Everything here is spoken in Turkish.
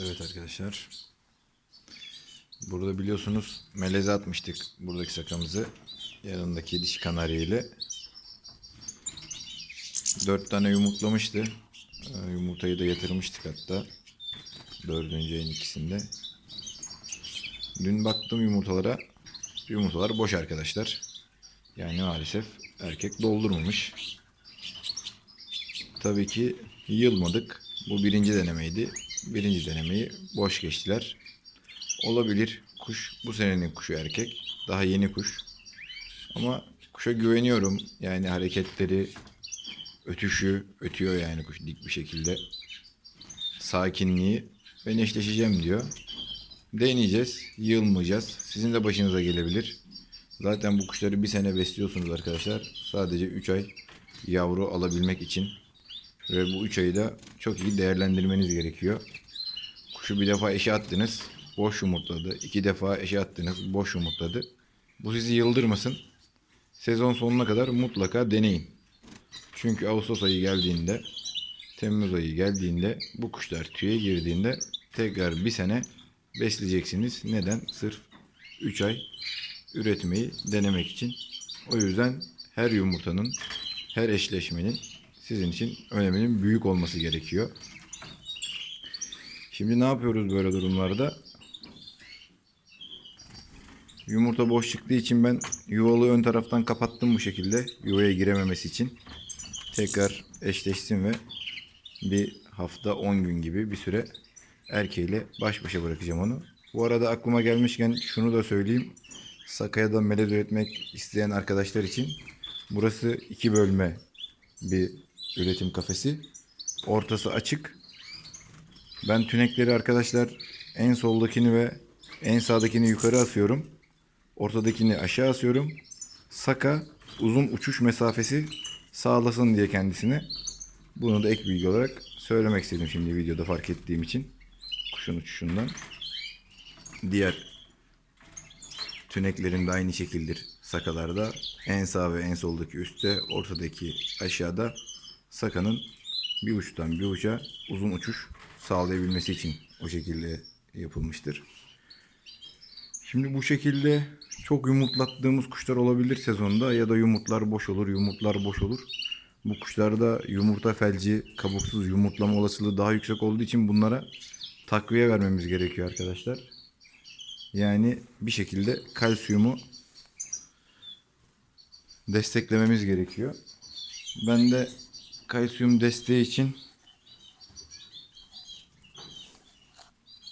Evet arkadaşlar. Burada biliyorsunuz meleze atmıştık buradaki sakamızı. Yanındaki dişi kanarya ile. Dört tane yumurtlamıştı. Ee, Yumurtayı da yatırmıştık hatta. Dördüncü ayın ikisinde. Dün baktım yumurtalara. Yumurtalar boş arkadaşlar. Yani maalesef erkek doldurmamış. Tabii ki yılmadık. Bu birinci denemeydi. Birinci denemeyi boş geçtiler. Olabilir. Kuş bu senenin kuşu erkek. Daha yeni kuş. Ama kuşa güveniyorum. Yani hareketleri, ötüşü, ötüyor yani kuş dik bir şekilde. Sakinliği ben eşleşeceğim diyor. Deneyeceğiz, yılmayacağız. Sizin de başınıza gelebilir. Zaten bu kuşları bir sene besliyorsunuz arkadaşlar. Sadece 3 ay yavru alabilmek için. Ve bu 3 ayı da çok iyi değerlendirmeniz gerekiyor. Kuşu bir defa eşe attınız, boş yumurtladı. İki defa eşe attınız, boş yumurtladı. Bu sizi yıldırmasın. Sezon sonuna kadar mutlaka deneyin. Çünkü Ağustos ayı geldiğinde, Temmuz ayı geldiğinde bu kuşlar tüye girdiğinde tekrar bir sene besleyeceksiniz. Neden? Sırf 3 ay üretmeyi denemek için. O yüzden her yumurtanın, her eşleşmenin sizin için öneminin büyük olması gerekiyor. Şimdi ne yapıyoruz böyle durumlarda? Yumurta boş çıktığı için ben yuvalı ön taraftan kapattım bu şekilde. Yuvaya girememesi için. Tekrar eşleşsin ve bir hafta 10 gün gibi bir süre erkeğiyle baş başa bırakacağım onu. Bu arada aklıma gelmişken şunu da söyleyeyim. Sakaya da melez üretmek isteyen arkadaşlar için burası iki bölme bir üretim kafesi. Ortası açık. Ben tünekleri arkadaşlar en soldakini ve en sağdakini yukarı asıyorum. Ortadakini aşağı asıyorum. Saka uzun uçuş mesafesi sağlasın diye kendisine. Bunu da ek bilgi olarak söylemek istedim şimdi videoda fark ettiğim için. Kuşun uçuşundan. Diğer tüneklerim de aynı şekildir. Sakalarda en sağ ve en soldaki üstte, ortadaki aşağıda sakanın bir uçtan bir uca uzun uçuş sağlayabilmesi için o şekilde yapılmıştır. Şimdi bu şekilde çok yumurtlattığımız kuşlar olabilir sezonda ya da yumurtlar boş olur, yumurtlar boş olur. Bu kuşlarda yumurta felci, kabuksuz yumurtlama olasılığı daha yüksek olduğu için bunlara takviye vermemiz gerekiyor arkadaşlar. Yani bir şekilde kalsiyumu desteklememiz gerekiyor. Ben de kalsiyum desteği için